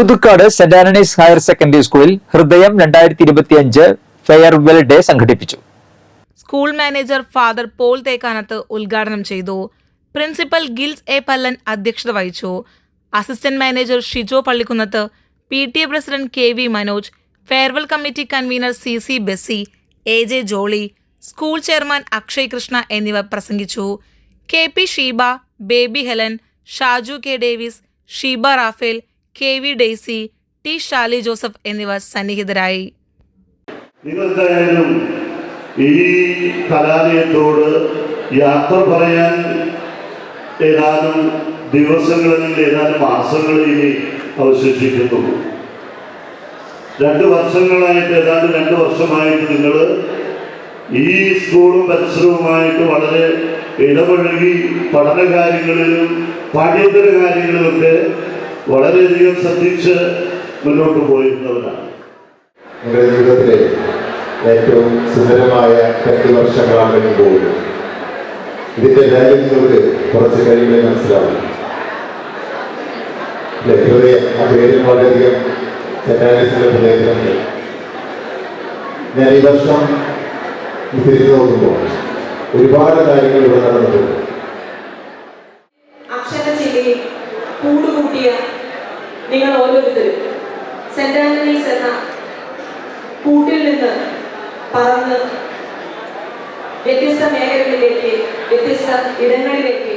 Puthukkad saint Antony's higher secondary സ്കൂളിൽ ഹൃദയം രണ്ടായിരത്തി ഇരുപത്തിയഞ്ച് ഫെയർവെൽ ഡേ സംഘടിപ്പിച്ചു. School manager father Paul Thekkanath ഉദ്ഘാടനം ചെയ്തു. പ്രിൻസിപ്പൽ ഗിൽസ് എ പല്ലൻ അധ്യക്ഷത വഹിച്ചു. Assistant manager Shijo Pallikunnath P T A president K V Manoj farewell committee convener C C Bessy A J Jolly school chairman Akshay Krishna എന്നിവർ പ്രസംഗിച്ചു. K P Sheeba Baby Helen Shaju K Davis Sheeba Raphael K V Daisy T Shaly Joseph എന്നിവർ സന്നിഹിതരായി. നിങ്ങൾ ഈ കലാലയത്തോട് യാത്ര പറയാൻ ഏതാനും ദിവസങ്ങളിൽ ഏതാനും മാസങ്ങളിൽ ഇനി രണ്ട് വർഷങ്ങളായിട്ട് ഏതാണ്ട് രണ്ട് വർഷമായിട്ട് നിങ്ങൾ ഈ സ്കൂളും പരിസരവുമായിട്ട് വളരെ ഇടപഴകി പഠന കാര്യങ്ങളിലും പാഠ്യേതര കാര്യങ്ങളിലൊക്കെ വളരെയധികം ശ്രദ്ധിച്ച് മുന്നോട്ട് പോയിരുന്നവരാണ്. നിങ്ങളുടെ ജീവിതത്തിലെ ഏറ്റവും സുന്ദരമായ രണ്ട് വർഷങ്ങളാണ് കഴിയുമ്പോൾ ഇതിന്റെ വാല്യൂ കുറച്ച് കഴിയുമ്പോൾ മനസ്സിലാവും. ലഭ്യതയെ ആ പേരിൽ വളരെയധികം ഞാൻ ഈ വർഷം തിരിഞ്ഞു നോക്കുമ്പോൾ ഒരുപാട് കാര്യങ്ങൾ ഇവിടെ നടന്നിട്ടുണ്ട്. നിങ്ങൾ ഓരോരുത്തരും സെന്റ് ആന്റണീസ് എന്ന കൂട്ടിൽ നിന്ന് പറന്ന് വ്യത്യസ്ത മേഖലകളിലേക്ക് വ്യത്യസ്ത ഇടങ്ങളിലേക്ക്